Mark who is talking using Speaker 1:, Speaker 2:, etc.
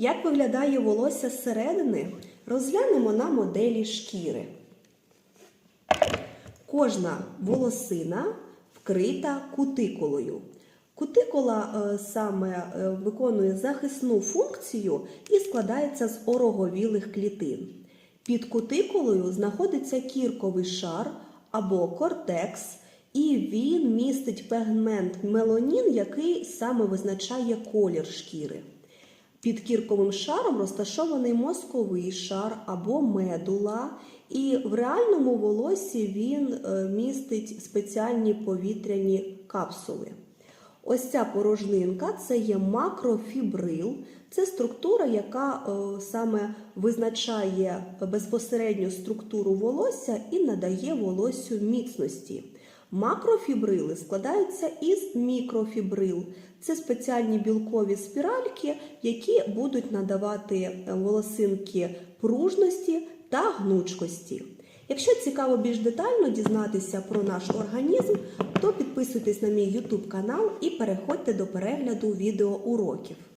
Speaker 1: Як виглядає волосся зсередини, розглянемо на моделі шкіри. Кожна волосина вкрита кутикулою. Кутикула е, саме е, виконує захисну функцію і складається з ороговілих клітин. Під кутикулою знаходиться кірковий шар або кортекс, і він містить пігмент меланін, який саме визначає колір шкіри. Під кірковим шаром розташований мозковий шар або медула, і в реальному волосі він е, містить спеціальні повітряні капсули. Ось ця порожнинка це є макрофібрил. Це структура, яка е, саме визначає безпосередню структуру волосся і надає волоссю міцності. Макрофібрили складаються із мікрофібрил. Це спеціальні білкові спіральки, які будуть надавати е, волосинки пружності та гнучкості. Якщо цікаво більш детально дізнатися про наш організм, то підписуйтесь на мій YouTube канал і переходьте до перегляду відеоуроків.